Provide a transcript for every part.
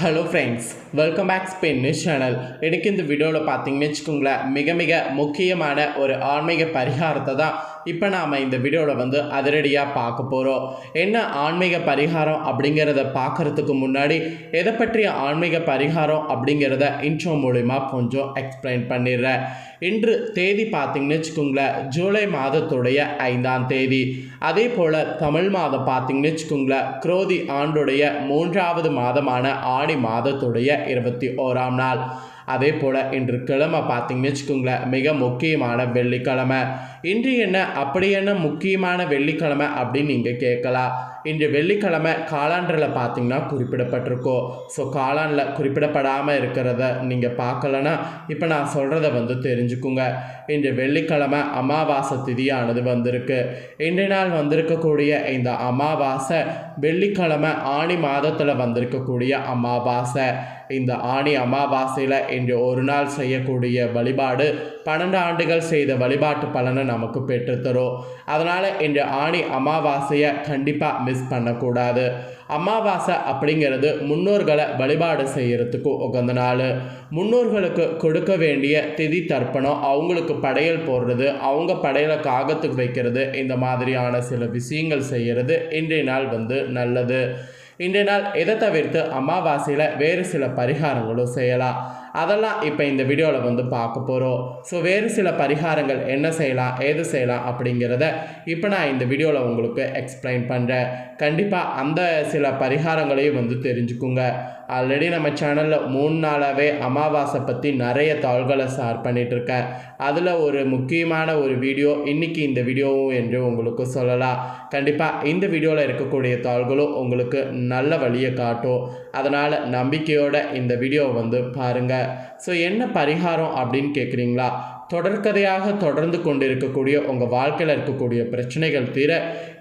Hello friends welcome back ஸ்பென் channel எனக்கு இந்த வீடியோவில் பார்த்தீங்கன்னு வச்சுக்கோங்களேன் மிக மிக முக்கியமான ஒரு ஆன்மீக பரிகாரத்தை தான் இப்போ நாம் இந்த வீடியோவில் வந்து அதிரடியாக பார்க்க போகிறோம் என்ன ஆன்மீக பரிகாரம் அப்படிங்கிறத பார்க்குறதுக்கு முன்னாடி எதை பற்றிய ஆன்மீக பரிகாரம் அப்படிங்கிறத இன்ட்ரோ மூலிமா கொஞ்சம் எக்ஸ்பிளைன் பண்ணிடுறேன். இன்று தேதி பார்த்தீங்கன்னு வச்சுக்கோங்களேன் ஜூலை மாதத்துடைய ஐந்தாம் தேதி. அதே போல் தமிழ் மாதம் பார்த்தீங்கன்னு வச்சுக்கோங்களேன் குரோதி ஆண்டுடைய மூன்றாவது மாதமான ஆணி மாதத்துடைய இருபத்தி ஓராம் நாள். அதே போல் இன்று கிழமை பார்த்தீங்கன்னு வச்சுக்கோங்களேன் மிக முக்கியமான வெள்ளிக்கிழமை. இன்று என்ன அப்படி என்ன முக்கியமான வெள்ளிக்கிழமை அப்படின்னு நீங்கள் கேட்கலாம். இன்று வெள்ளிக்கிழமை காலாண்டரில் பார்த்தீங்கன்னா குறிப்பிடப்பட்டிருக்கோம் ஸோ காலாண்டில் குறிப்பிடப்படாமல் இருக்கிறத நீங்கள் பார்க்கலன்னா இப்போ நான் சொல்கிறத வந்து தெரிஞ்சுக்குங்க. இன்று வெள்ளிக்கிழமை அமாவாசை திதியானது வந்திருக்கு. இன்றைய நாள் வந்திருக்கக்கூடிய இந்த அமாவாசை வெள்ளிக்கிழமை ஆணி மாதத்தில் வந்திருக்கக்கூடிய அமாவாசை. இந்த ஆணி அமாவாசையில் இன்று ஒரு நாள் செய்யக்கூடிய வழிபாடு பன்னெண்டு ஆண்டுகள் செய்த வழிபாட்டு பலனை நமக்கு பெற்றுத்தரும் அதனால் இன்று ஆணி அமாவாசையை கண்டிப்பாக மிஸ் பண்ணக்கூடாது. அமாவாசை அப்படிங்கிறது முன்னோர்களை வழிபாடு செய்கிறதுக்கு உகந்த நாள். முன்னோர்களுக்கு கொடுக்க வேண்டிய திதி தர்ப்பணம் அவங்களுக்கு படையல் போடுறது அவங்க படையலை காகத்துக்கு வைக்கிறது இந்த மாதிரியான சில விஷயங்கள் செய்கிறது இன்றைய நாள் வந்து நல்லது. இன்றைய நாள் இதை தவிர்த்து அமாவாசையில் வேறு சில பரிகாரங்களும் செய்யலாம். அதெல்லாம் இப்போ இந்த வீடியோவில் வந்து பார்க்க போகிறோம் ஸோ வேறு சில பரிகாரங்கள் என்ன செய்யலாம் ஏது செய்யலாம் அப்படிங்கிறத இப்போ நான் இந்த வீடியோவில் உங்களுக்கு எக்ஸ்பிளைன் பண்ணுறேன் கண்டிப்பாக அந்த சில பரிகாரங்களையும் வந்து தெரிஞ்சுக்குங்க. ஆல்ரெடி நம்ம சேனலில் மூணு நாளாகவே அமாவாசை பற்றி நிறைய தாள்களை ஷேர் பண்ணிகிட்ருக்கேன் அதில் ஒரு முக்கியமான ஒரு வீடியோ இன்றைக்கி இந்த வீடியோவும் என்று உங்களுக்கு சொல்லலாம். கண்டிப்பாக இந்த வீடியோவில் இருக்கக்கூடிய தாள்களும் உங்களுக்கு நல்ல வழியை காட்டும். அதனால் நம்பிக்கையோட இந்த வீடியோவை வந்து பாருங்கள் ஸோ என்ன பரிகாரம் அப்படின்னு கேட்குறீங்களா தொடர்கதையாக தொடர்ந்து கொண்டு இருக்கக்கூடிய உங்கள் வாழ்க்கையில் இருக்கக்கூடிய பிரச்சனைகள் தீர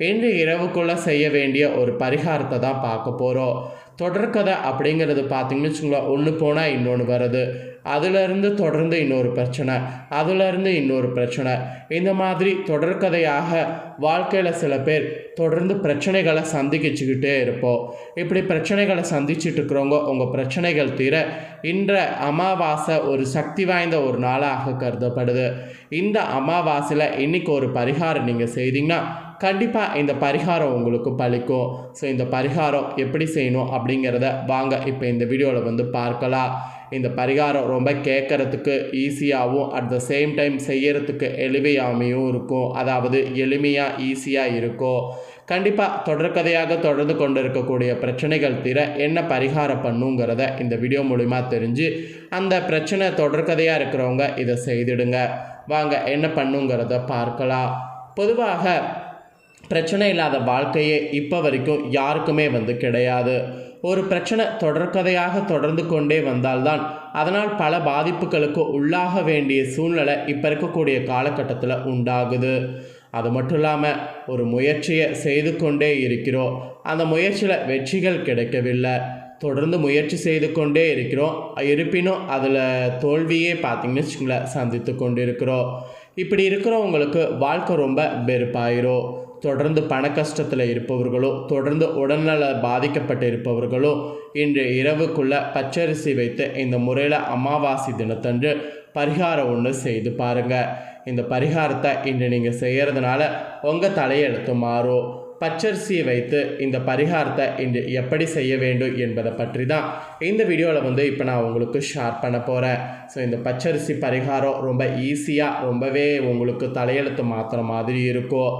இன்று இரவுக்குள்ளே செய்ய வேண்டிய ஒரு பரிகாரத்தை தான் பார்க்க போகிறோம் தொடர்கதை அப்படிங்கிறது பார்த்தீங்கன்னு வச்சுங்களேன் ஒன்று போனால் இன்னொன்று வருது. அதிலிருந்து தொடர்ந்து இன்னொரு பிரச்சனை. அதிலிருந்து இன்னொரு பிரச்சனை. இந்த மாதிரி தொடர்கதையாக வாழ்க்கையில் சில பேர் தொடர்ந்து பிரச்சனைகளை சந்திக்கிச்சுக்கிட்டே இருப்போம். இப்படி பிரச்சனைகளை சந்திச்சுட்டு இருக்கிறவங்க உங்கள் பிரச்சனைகள் தீர இன்ற அமாவாசை ஒரு சக்தி வாய்ந்த ஒரு நாளாக கருதப்படுது. இந்த அமாவாசையில் இன்றைக்கி ஒரு பரிகாரம் நீங்கள் செய்தீங்கன்னா கண்டிப்பாக இந்த பரிகாரம் உங்களுக்கு பழிக்கும். ஸோ இந்த பரிகாரம் எப்படி செய்யணும் அப்படிங்கிறத வாங்க இப்போ இந்த வீடியோவில் வந்து பார்க்கலாம். இந்த பரிகாரம் ரொம்ப கேட்குறதுக்கு ஈஸியாகவும் அட் த சேம் டைம் செய்யறதுக்கு எளிமையாமையும் இருக்கும். அதாவது எளிமையாக ஈஸியாக இருக்கும். கண்டிப்பாக தொடர்கதையாக தொடர்ந்து கொண்டு இருக்கக்கூடிய பிரச்சனைகள் தீர என்ன பரிகாரம் பண்ணுங்கிறத இந்த வீடியோ மூலிமா தெரிஞ்சு அந்த பிரச்சனை தொடர்கதையாக இருக்கிறவங்க இதை செய்திடுங்க. வாங்க என்ன பண்ணுங்கிறத பார்க்கலாம். பொதுவாக பிரச்சனை இல்லாத வாழ்க்கையே இப்போ வரைக்கும் யாருக்குமே வந்து கிடையாது. ஒரு பிரச்சனை தொடர்கதையாக தொடர்ந்து கொண்டே வந்தால்தான் அதனால் பல பாதிப்புகளுக்கு உள்ளாக வேண்டிய சூழ்நிலை இப்போ இருக்கக்கூடிய காலகட்டத்தில் உண்டாகுது. அது மட்டும் இல்லாமல் ஒரு முயற்சியை செய்து கொண்டே இருக்கிறோம். அந்த முயற்சியில் வெற்றிகள் கிடைக்கவில்லை. தொடர்ந்து முயற்சி செய்து கொண்டே இருக்கிறோம். இருப்பினும் அதில் தோல்வியே பார்த்திங்கன்னு வச்சுங்களேன் சந்தித்து கொண்டு இருக்கிறோம் இப்படி இருக்கிறவங்களுக்கு வாழ்க்கை ரொம்ப வெறுப்பாயிரும். தொடர்ந்து பண கஷ்டத்தில் இருப்பவர்களோ தொடர்ந்து உடல்நல பாதிக்கப்பட்டு இருப்பவர்களோ இன்று இரவுக்குள்ள பச்சரிசி வைத்து இந்த முறையில் அமாவாசை தினத்தன்று பரிகாரம் ஒன்று செய்து பாருங்கள் இந்த பரிகாரத்தை இன்று நீங்கள் செய்கிறதுனால உங்கள் தலையெழுத்து மாறும். பச்சரிசியை வைத்து இந்த பரிகாரத்தை இன்று எப்படி செய்ய வேண்டும் என்பதை பற்றி தான் இந்த வீடியோவில் வந்து இப்போ நான் உங்களுக்கு ஷேர் பண்ண போகிறேன் ஸோ இந்த பச்சரிசி பரிகாரம் ரொம்ப ஈஸியாக ரொம்பவே உங்களுக்கு தலையெழுத்து மாற்றுற மாதிரி இருக்கும்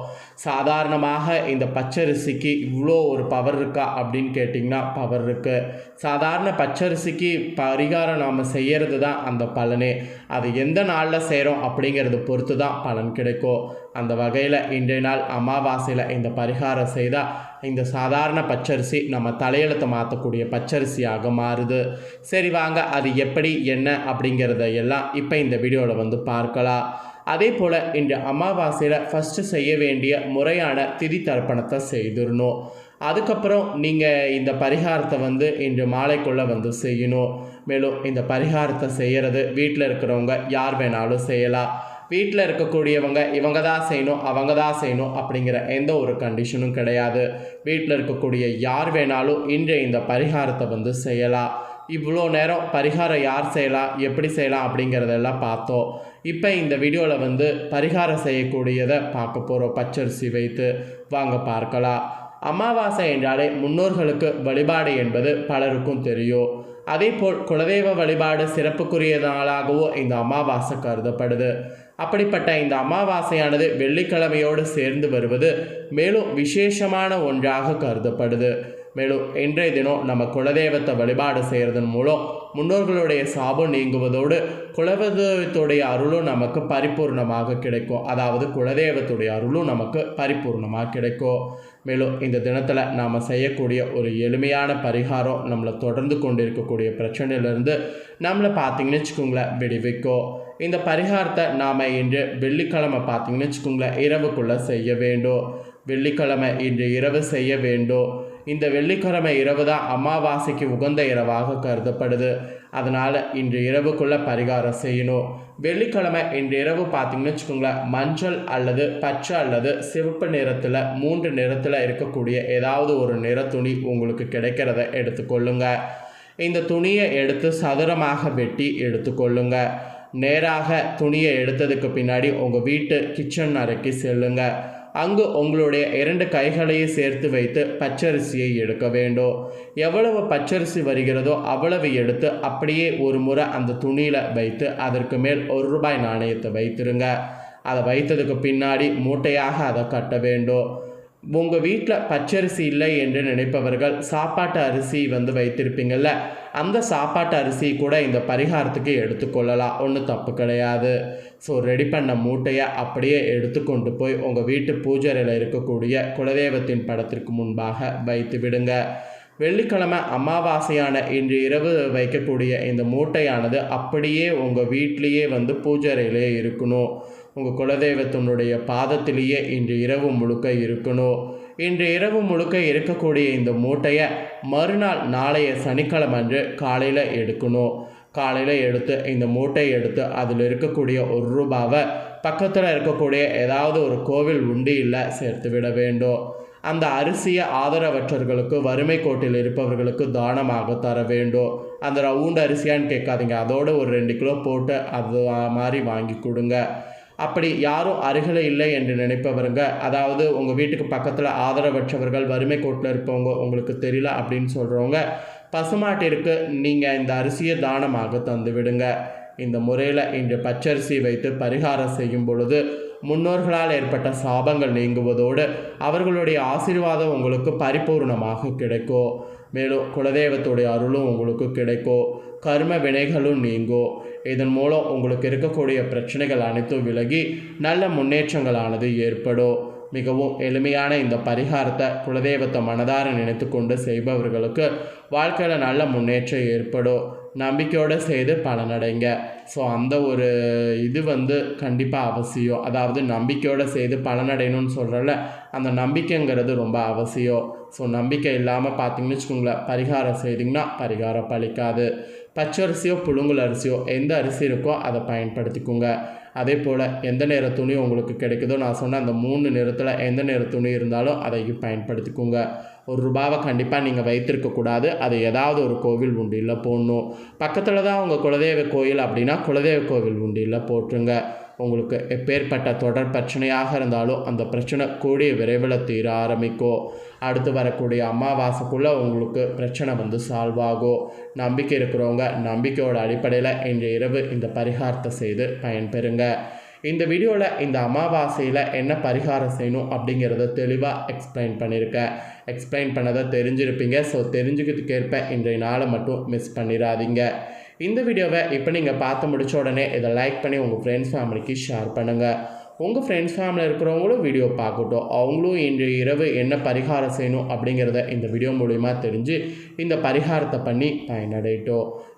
சாதாரணமாக இந்த பச்சரிசிக்கு இவ்வளோ ஒரு பவர் இருக்கா அப்படின்னு கேட்டிங்கன்னா பவர் இருக்குது சாதாரண பச்சரிசிக்கு பரிகாரம் நாம் செய்கிறது தான் அந்த பலனே. அது எந்த நாளில் செய்கிறோம் அப்படிங்கிறத பொறுத்து தான் பலன் கிடைக்கும். அந்த வகையில் இன்றைய நாள் அமாவாசையில் இந்த பரிகாரம் செய்தால் இந்த சாதாரண பச்சரிசி நம்ம தலையெழுத்தை மாற்றக்கூடிய பச்சரிசியாக மாறுது. சரி வாங்க அது எப்படி என்ன அப்படிங்கிறத எல்லாம் இப்போ இந்த வீடியோவில் வந்து பார்க்கலாம். அதே போல் இன்று அமாவாசையில் ஃபஸ்ட்டு செய்ய வேண்டிய முறையான திதி தர்ப்பணத்தை செய்திடணும். அதுக்கப்புறம் நீங்கள் இந்த பரிகாரத்தை வந்து இன்று மாலைக்குள்ளே வந்து செய்யணும். மேலும் இந்த பரிகாரத்தை செய்கிறது வீட்டில் இருக்கிறவங்க யார் வேணாலும் செய்யலாம். வீட்டில் இருக்கக்கூடியவங்க இவங்க தான் செய்யணும் அவங்க தான் செய்யணும் அப்படிங்கிற எந்த ஒரு கண்டிஷனும் கிடையாது. வீட்டில் இருக்கக்கூடிய யார் வேணாலும் இன்று இந்த பரிகாரத்தை வந்து செய்யலாம். இவ்வளோ நேரம் பரிகாரம் யார் செய்யலாம் எப்படி செய்யலாம் அப்படிங்கிறதெல்லாம் பார்த்தோம். இப்போ இந்த வீடியோவில் வந்து பரிகாரம் செய்யக்கூடியதை பார்க்க போகிறோம் பச்சரிசி வைத்து. வாங்க பார்க்கலாம். அமாவாசை என்றாலே முன்னோர்களுக்கு வழிபாடு என்பது பலருக்கும் தெரியும். அதேபோல் குலதெய்வ வழிபாடு சிறப்புக்குரிய நாளாகவோ இந்த அமாவாசை கருதப்படுது. அப்படிப்பட்ட இந்த அமாவாசையானது வெள்ளிக்கிழமையோடு சேர்ந்து வருவது மேலும் விசேஷமான ஒன்றாக கருதப்படுது. மேலும் இன்றைய தினம் நம்ம குலதெய்வத்தை வழிபாடு செய்கிறதன் மூலம் முன்னோர்களுடைய சாபம் நீங்குவதோடு குலதெய்வத்துடைய அருளும் நமக்கு பரிபூர்ணமாக கிடைக்கும். அதாவது குலதெய்வத்துடைய அருளும் நமக்கு பரிபூர்ணமாக கிடைக்கும். மேலும் இந்த தினத்தில் நாம் செய்யக்கூடிய ஒரு எளிமையான பரிகாரம் நம்மளை தொடர்ந்து கொண்டு இருக்கக்கூடிய பிரச்சனையிலேருந்து நம்மளை பார்த்தீங்கன்னு வச்சுக்கோங்களேன் விடுவிக்கும். இந்த பரிகாரத்தை நாம் இன்று வெள்ளிக்கிழமை பார்த்தீங்கன்னு வச்சுக்கோங்களேன் இரவுக்குள்ளே செய்ய வேண்டும். வெள்ளிக்கிழமை இன்று இரவு செய்ய வேண்டும். இந்த வெள்ளிக்கிழமை இரவு தான் அமாவாசைக்கு உகந்த இரவாக கருதப்படுது. அதனால் இன்று இரவுக்குள்ளே பரிகாரம் செய்யணும். வெள்ளிக்கிழமை இன்று இரவு பார்த்தீங்கன்னு வச்சுக்கோங்களேன் மஞ்சள் அல்லது பச்சை அல்லது சிவப்பு நிறத்தில் மூன்று நிறத்தில் இருக்கக்கூடிய ஏதாவது ஒரு நிற துணி உங்களுக்கு கிடைக்கிறத எடுத்துக்கொள்ளுங்க. இந்த துணியை எடுத்து சதுரமாக வெட்டி எடுத்துக்கொள்ளுங்க. நேராக துணியை எடுத்ததுக்கு பின்னாடி உங்கள் வீட்டு கிச்சன் அறைக்கு செல்லுங்கள் அங்கு உங்களுடைய இரண்டு கைகளையும் சேர்த்து வைத்து பச்சரிசியை எடுக்க வேண்டும். எவ்வளவு பச்சரிசி வருகிறதோ அவ்வளவு எடுத்து அப்படியே ஒரு முறை அந்த துணியில் வைத்து அதற்கு மேல் ஒரு ரூபாய் நாணயத்தை வைத்திருங்க. அதை வைத்ததுக்கு பின்னாடி மூட்டையாக அதை கட்ட வேண்டும். உங்கள் வீட்டில் பச்சரிசி இல்லை என்று நினைப்பவர்கள் சாப்பாட்டு அரிசி வந்து வைத்திருப்பீங்கள்ல அந்த சாப்பாட்டு அரிசி கூட இந்த பரிகாரத்துக்கு எடுத்துக்கொள்ளலாம் ஒன்றும் தப்பு கிடையாது. ஸோ ரெடி பண்ண மூட்டையை அப்படியே எடுத்துக்கொண்டு போய் உங்கள் வீட்டு பூஜரையில் இருக்கக்கூடிய குலதெய்வத்தின் படத்திற்கு முன்பாக வைத்து விடுங்க. வெள்ளிக்கிழமை அமாவாசையான இன்று இரவு வைக்கக்கூடிய இந்த மூட்டையானது அப்படியே உங்கள் வீட்லேயே வந்து பூஜரையிலே இருக்கணும். உங்கள் குலதெய்வத்தினுடைய பாதத்திலேயே இன்று இரவு முழுக்க இருக்கணும். இன்று இரவு முழுக்க இருக்கக்கூடிய இந்த மூட்டையை மறுநாள் நாளைய சனிக்கிழமை அன்று காலையில் எடுக்கணும். காலையில் எடுத்து இந்த மூட்டையை எடுத்து அதில் இருக்கக்கூடிய ஒரு ரூபாவை பக்கத்தில் இருக்கக்கூடிய ஏதாவது ஒரு கோவில் உண்டியில் சேர்த்து விட வேண்டும். அந்த அரிசியை ஆதரவற்றவர்களுக்கு வறுமை கோட்டில் இருப்பவர்களுக்கு தானமாக தர வேண்டும். அந்த ரவுண்ட் அரிசியான்னு கேட்காதீங்க. அதோடு ஒரு ரெண்டு கிலோ போட்டு அது மாதிரி வாங்கி கொடுங்க. அப்படி யாரும் அருகில் இல்லை என்று நினைப்பவருங்க. அதாவது உங்கள் வீட்டுக்கு பக்கத்தில் ஆதரவற்றவர்கள் வறுமை கோட்டில் இருப்பவங்க உங்களுக்கு தெரியல அப்படின்னு சொல்கிறவங்க பசுமாட்டிற்கு நீங்கள் இந்த அரிசியை தானமாக தந்து விடுங்க. இந்த முறையில் இன்று பச்சரிசி வைத்து பரிகாரம் செய்யும் பொழுது முன்னோர்களால் ஏற்பட்ட சாபங்கள் நீங்குவதோடு அவர்களுடைய ஆசீர்வாதம் உங்களுக்கு பரிபூர்ணமாக கிடைக்கும். மேலும் குலதெய்வத்துடைய அருளும் உங்களுக்கு கிடைக்கும். கர்ம வினைகளும் நீங்கும். இதன் மூலம் உங்களுக்கு இருக்கக்கூடிய பிரச்சனைகள் அனைத்தும் விலகி நல்ல முன்னேற்றங்களானது ஏற்படும். மிகவும் எளிமையான இந்த பரிகாரத்தை குலதெய்வத்தை மனதார நினைத்து கொண்டு செய்பவர்களுக்கு வாழ்க்கையில் நல்ல முன்னேற்றம் ஏற்படும். நம்பிக்கையோடு செய்து பலனடைங்க ஸோ அந்த ஒரு இது வந்து கண்டிப்பாக அவசியம். அதாவது நம்பிக்கையோடு செய்து பலனடையணும்னு சொல்கிறல அந்த நம்பிக்கைங்கிறது ரொம்ப அவசியம். ஸோ நம்பிக்கை இல்லாமல் பார்த்தீங்கன்னு வச்சுக்கோங்களேன் பரிகாரம் செய்திங்கன்னா பரிகாரம் பழிக்காது. பச்சரிசியோ புழுங்கல் அரிசியோ எந்த அரிசி இருக்கோ அதை பயன்படுத்திக்கோங்க. அதே போல் எந்த நேர துணி உங்களுக்கு கிடைக்குதோ நான் சொன்ன அந்த மூணு நிறத்தில் எந்த நேர துணி இருந்தாலும் அதையும் பயன்படுத்திக்கோங்க. ஒரு ரூபாவை கண்டிப்பாக நீங்கள் வைத்திருக்கக்கூடாது அது ஏதாவது ஒரு கோவில் உண்டியில் போடணும். பக்கத்தில் தான் உங்கள் குலதெய்வ கோயில் அப்படின்னா குலதெய்வ கோவில் உண்டியில் போட்டுருங்க. உங்களுக்கு எப்பேற்பட்ட தொடர் பிரச்சனையாக இருந்தாலும் அந்த பிரச்சனை கூடிய விரைவில் தீர ஆரம்பிக்கும். அடுத்து வரக்கூடிய அமாவாசைக்குள்ளே உங்களுக்கு பிரச்சனை வந்து சால்வ் ஆகும். நம்பிக்கை இருக்கிறவங்க நம்பிக்கையோட அடிப்படையில் இன்று இரவு இந்த பரிகாரத்தை செய்து பயன்பெறுங்க. இந்த வீடியோவில் இந்த அமாவாசையில் என்ன பரிகாரம் செய்யணும் அப்படிங்கிறத தெளிவாக எக்ஸ்பிளைன் பண்ணியிருக்கேன் எக்ஸ்பிளைன் பண்ணதை தெரிஞ்சிருப்பீங்க. ஸோ தெரிஞ்சுக்கிறதுக்கேற்ப இன்றைய நாளை மட்டும் மிஸ் பண்ணிடாதீங்க இந்த வீடியோவை இப்போ நீங்கள் பார்த்து முடிச்ச உடனே இதை லைக் பண்ணி உங்கள் ஃப்ரெண்ட்ஸ் ஃபேமிலிக்கு ஷேர் பண்ணுங்கள் உங்கள் ஃப்ரெண்ட்ஸ் ஃபேமிலியில் இருக்கிறவங்களும் வீடியோ பார்க்கட்டும். அவங்களும் இன்று இரவு என்ன பரிகாரம் செய்யணும் அப்படிங்கிறத இந்த வீடியோ மூலிமா தெரிஞ்சு இந்த பரிகாரத்தை பண்ணி பயனடையட்டும்.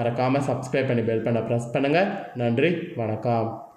மறக்காமல் சப்ஸ்கிரைப் பண்ணி பெல் பண்ண ப்ரெஸ் பண்ணுங்கள் நன்றி வணக்கம்.